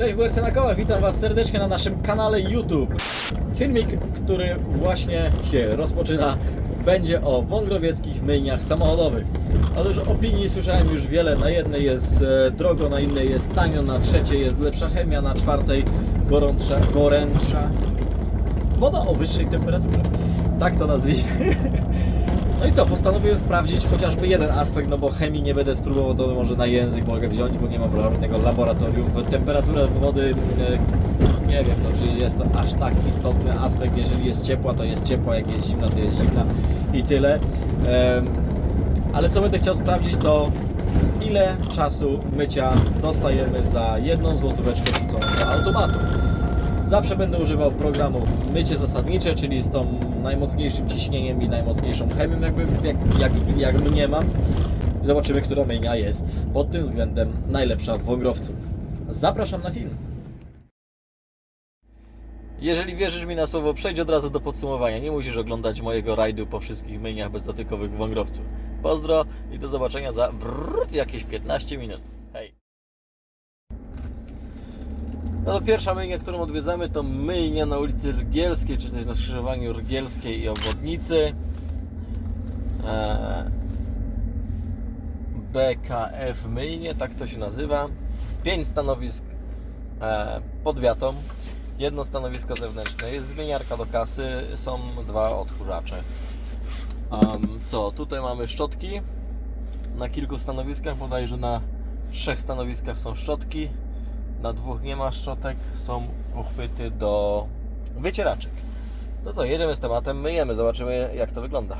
Cześć WRC na kołach, witam Was serdecznie na naszym kanale YouTube. Filmik, który właśnie się rozpoczyna, będzie o wągrowieckich myjniach samochodowych. Otóż opinii słyszałem już wiele, na jednej jest e, drogo, na innej jest tanio, na trzeciej jest lepsza chemia, na czwartej gorąca, gorętsza woda o wyższej temperaturze. Tak to nazwijmy. No i co, postanowiłem sprawdzić chociażby jeden aspekt, no bo chemii nie będę spróbował, to może na język mogę wziąć, bo nie mam żadnego laboratorium. Temperatura wody, e, nie wiem, no, czy jest to aż tak istotny aspekt, jeżeli jest ciepła, to jest ciepła, jak jest zimna, to jest zimna i tyle. Ale co będę chciał sprawdzić, to ile czasu mycia dostajemy za jedną złotóweczkę wrzuconą do automatu. Zawsze będę używał programu mycie zasadnicze, czyli z tą najmocniejszym ciśnieniem i najmocniejszą chemią, jakby, jak, jak, jak mnie mam. Zobaczymy, która myjnia jest pod tym względem najlepsza w Wągrowcu. Zapraszam na film. Jeżeli wierzysz mi na słowo, przejdź od razu do podsumowania. Nie musisz oglądać mojego rajdu po wszystkich myjniach bezdotykowych w Wągrowcu. Pozdro i do zobaczenia za wrrt jakieś 15 minut. No to pierwsza myjnia, którą odwiedzamy to myjnia na ulicy Rygielskiej, czy też na skrzyżowaniu Rygielskiej i Obwodnicy. Eee, BKF myjnie, tak to się nazywa. Pięć stanowisk e, pod wiatą. Jedno stanowisko zewnętrzne. Jest zmieniarka do kasy, są dwa odkurzacze. Em, co, tutaj mamy szczotki. Na kilku stanowiskach, bodajże na trzech stanowiskach są szczotki. Na dwóch nie ma szczotek, są uchwyty do wycieraczek. To co, jedziemy z tematem, myjemy, zobaczymy jak to wygląda.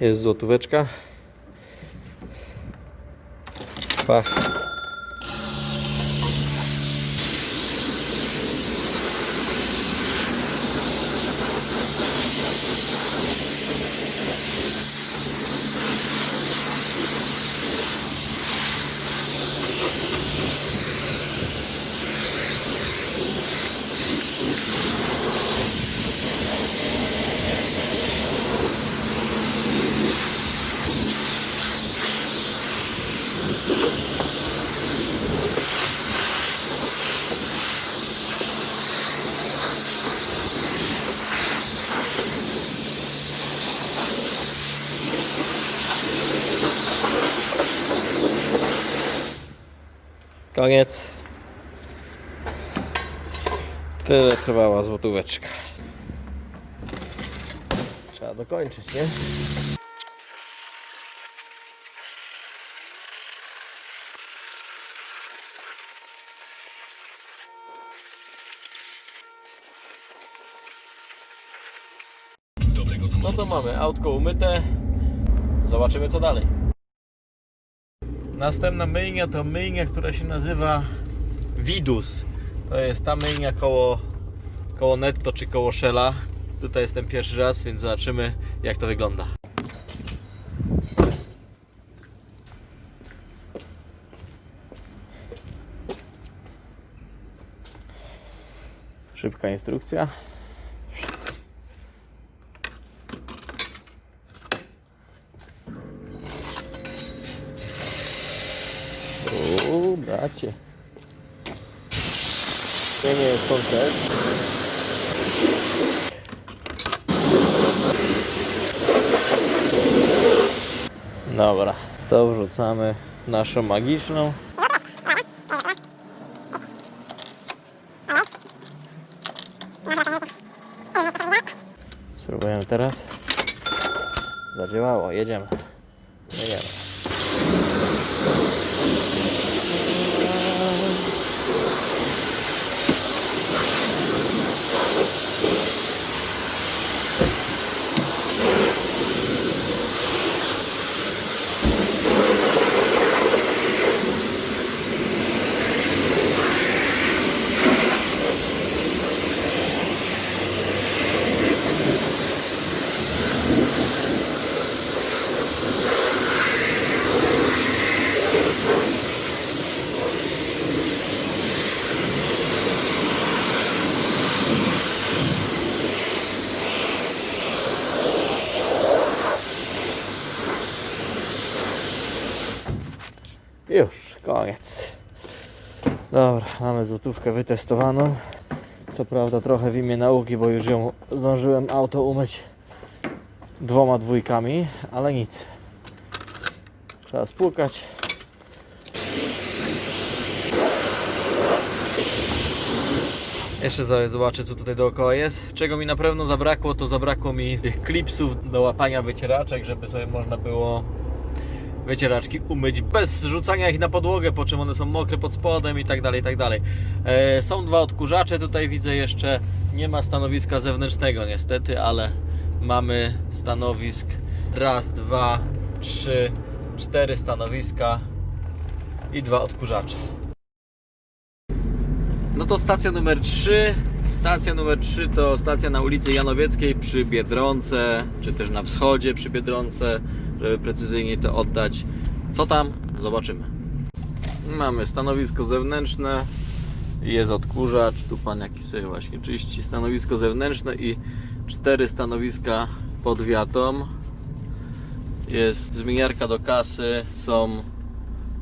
Jest złotóweczka. Pach. Koniec. Tyle trwała złotóweczka. Trzeba dokończyć, nie? No to mamy autko umyte. Zobaczymy co dalej. Następna myjnia to myjnia, która się nazywa Vidus. To jest ta myjnia koło, koło Netto czy koło Shella. Tutaj jestem pierwszy raz, więc zobaczymy jak to wygląda. Szybka instrukcja. To nie jest koncert. Dobra, to wrzucamy naszą magiczną. Spróbujemy teraz. Zadziałało, jedziemy. Jedziemy. Już, koniec. Dobra, mamy złotówkę wytestowaną. Co prawda trochę w imię nauki, bo już ją zdążyłem auto umyć dwoma dwójkami, ale nic. Trzeba spłukać. Jeszcze zobaczę co tutaj dookoła jest. Czego mi na pewno zabrakło, to zabrakło mi tych klipsów do łapania wycieraczek, żeby sobie można było wycieraczki umyć bez rzucania ich na podłogę, po czym one są mokre pod spodem i tak dalej, tak dalej. E, są dwa odkurzacze, tutaj widzę jeszcze nie ma stanowiska zewnętrznego niestety, ale mamy stanowisk raz, dwa, trzy, cztery stanowiska i dwa odkurzacze. No to stacja numer 3. Stacja numer 3 to stacja na ulicy Janowieckiej przy Biedronce, czy też na wschodzie przy Biedronce, żeby precyzyjnie to oddać. Co tam? Zobaczymy. Mamy stanowisko zewnętrzne, jest odkurzacz, tu pan jakiś sobie właśnie czyści. Stanowisko zewnętrzne i cztery stanowiska pod wiatą. Jest zmieniarka do kasy, są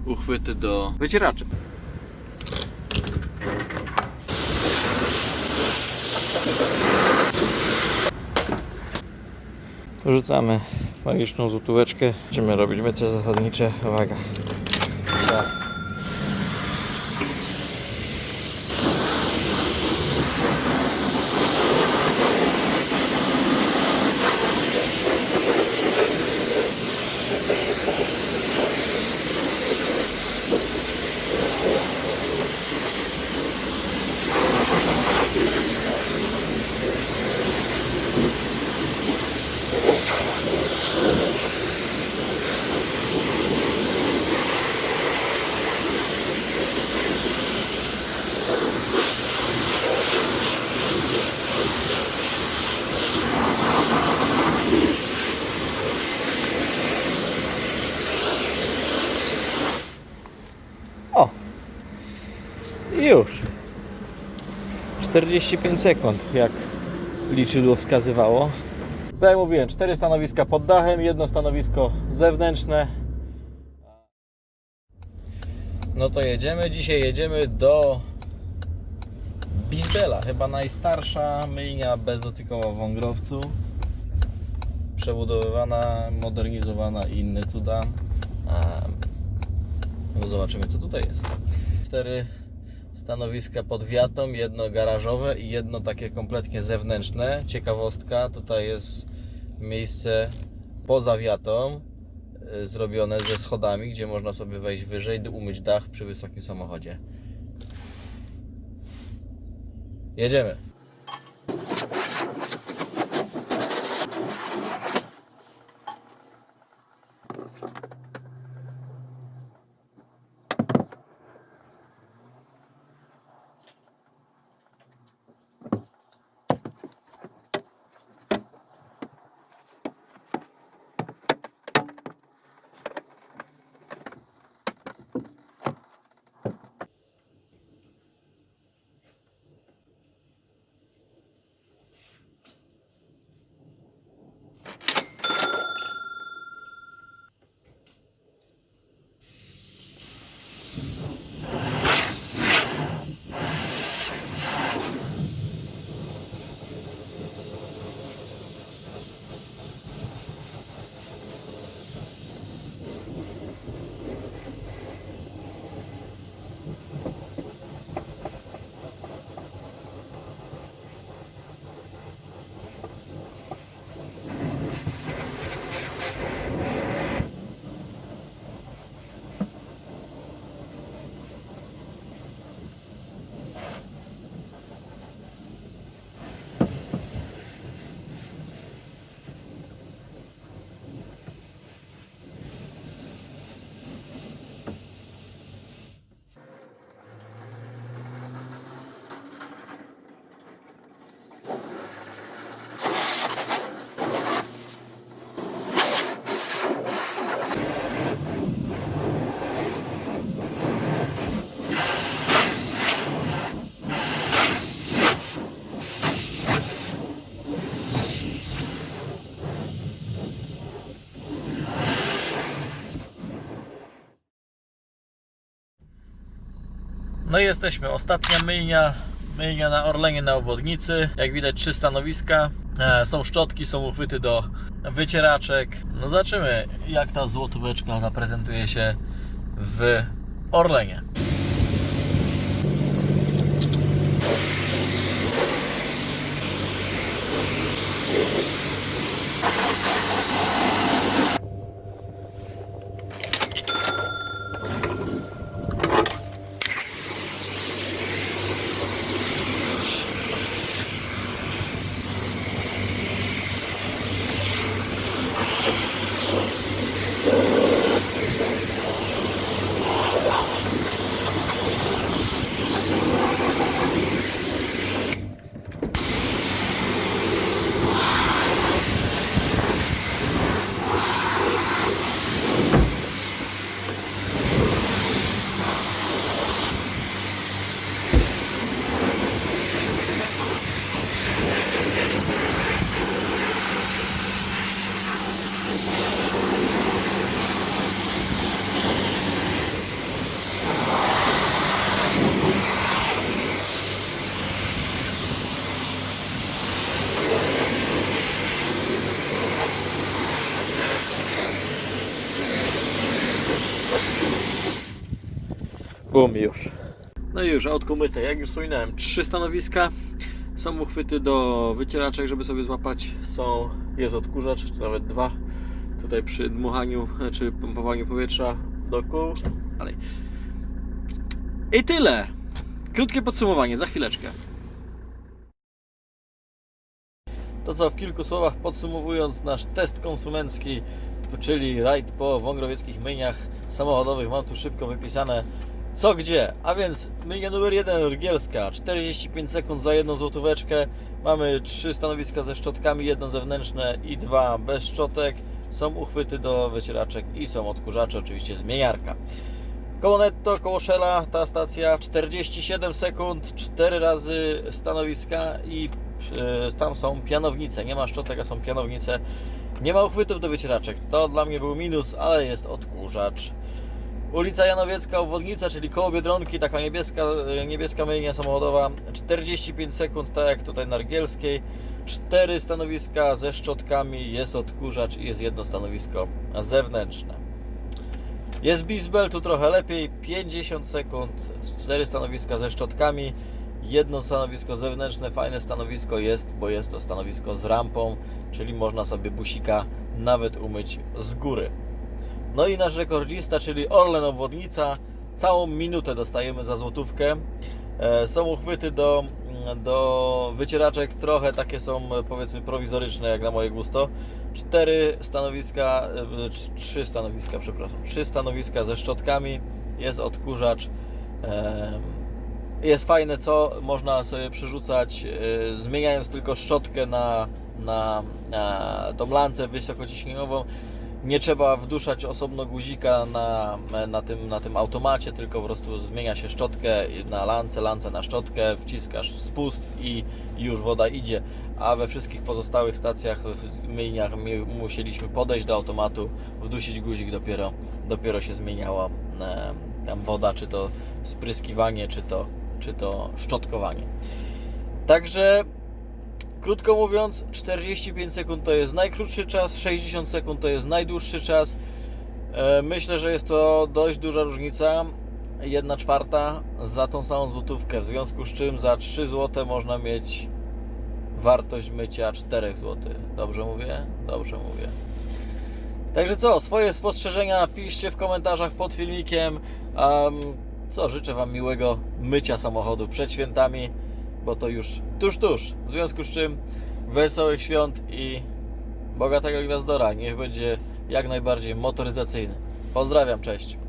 uchwyty do wycieraczy. Rzucamy magiczną złotóweczkę. Będziemy robić mycie zasadnicze. Uwaga. Tak. O! I Już. 45 sekund, jak liczydło wskazywało. Tak jak mówiłem, cztery stanowiska pod dachem, jedno stanowisko zewnętrzne. No to jedziemy. Dzisiaj jedziemy do Bizdela, chyba najstarsza myjnia bezdotykowa w Wągrowcu. Przebudowywana, modernizowana i inne cuda. No zobaczymy co tutaj jest. Cztery stanowiska pod wiatą, jedno garażowe i jedno takie kompletnie zewnętrzne. Ciekawostka, tutaj jest miejsce poza wiatą y, zrobione ze schodami, gdzie można sobie wejść wyżej, umyć dach przy wysokim samochodzie. Jedziemy. No i jesteśmy. Ostatnia myjnia. Myjnia na Orlenie na obwodnicy. Jak widać trzy stanowiska. E, Są szczotki, są uchwyty do wycieraczek. No zobaczymy jak ta złotóweczka zaprezentuje się w Orlenie. Bum już. No i już, autko myte. Jak już wspominałem, trzy stanowiska. Są uchwyty do wycieraczek, żeby sobie złapać. Są, jest odkurzacz, czy nawet dwa. Tutaj przy dmuchaniu, czy pompowaniu powietrza do kół. Dalej. I tyle. Krótkie podsumowanie, za chwileczkę. To co, w kilku słowach podsumowując nasz test konsumencki, czyli rajd po wągrowieckich myjniach samochodowych, mam tu szybko wypisane co gdzie. A więc myjnia numer 1 Rygielska, 45 sekund za jedną złotóweczkę. Mamy trzy stanowiska ze szczotkami, jedno zewnętrzne i dwa bez szczotek. Są uchwyty do wycieraczek i są odkurzacze, oczywiście zmieniarka. Koło netto, koło Shella, ta stacja 47 sekund, 4 razy stanowiska i e, tam są pianownice. Nie ma szczotek, a są pianownice. Nie ma uchwytów do wycieraczek. To dla mnie był minus, ale jest odkurzacz. Ulica Janowiecka, obwodnica, czyli koło Biedronki, taka niebieska, niebieska myjnia samochodowa. 45 sekund, tak jak tutaj na Rygielskiej. Cztery stanowiska ze szczotkami, jest odkurzacz i jest jedno stanowisko zewnętrzne. Jest Bisbel, tu trochę lepiej, 50 sekund, 4 stanowiska ze szczotkami, jedno stanowisko zewnętrzne, fajne stanowisko jest, bo jest to stanowisko z rampą, czyli można sobie busika nawet umyć z góry. No i nasz rekordzista, czyli Orlen Obwodnica, całą minutę dostajemy za złotówkę. E, Są uchwyty do, do wycieraczek, trochę takie są powiedzmy prowizoryczne jak na moje gusto. Cztery stanowiska, e, trz- trzy stanowiska, przepraszam, trzy stanowiska ze szczotkami, jest odkurzacz. E, Jest fajne co, można sobie przerzucać, zmieniając tylko szczotkę na, na, na tą lancę wysokociśnieniową. Nie trzeba wduszać osobno guzika na, na, tym, na tym automacie, tylko po prostu zmienia się szczotkę na lance, lance na szczotkę, wciskasz spust i już woda idzie. A we wszystkich pozostałych stacjach, w myjniach musieliśmy podejść do automatu, wdusić guzik, dopiero, dopiero się zmieniała e, tam woda, czy to spryskiwanie, czy to, czy to szczotkowanie. Także Krótko mówiąc, 45 sekund to jest najkrótszy czas, 60 sekund to jest najdłuższy czas. E, Myślę, że jest to dość duża różnica. 1 czwarta za tą samą złotówkę, w związku z czym za 3 zł można mieć wartość mycia 4 zł. Dobrze mówię? Dobrze mówię. Także co, swoje spostrzeżenia piszcie w komentarzach pod filmikiem. Um, co, życzę Wam miłego mycia samochodu przed świętami, bo to już tuż, tuż. W związku z czym wesołych świąt i bogatego gwiazdora. Niech będzie jak najbardziej motoryzacyjny. Pozdrawiam, cześć.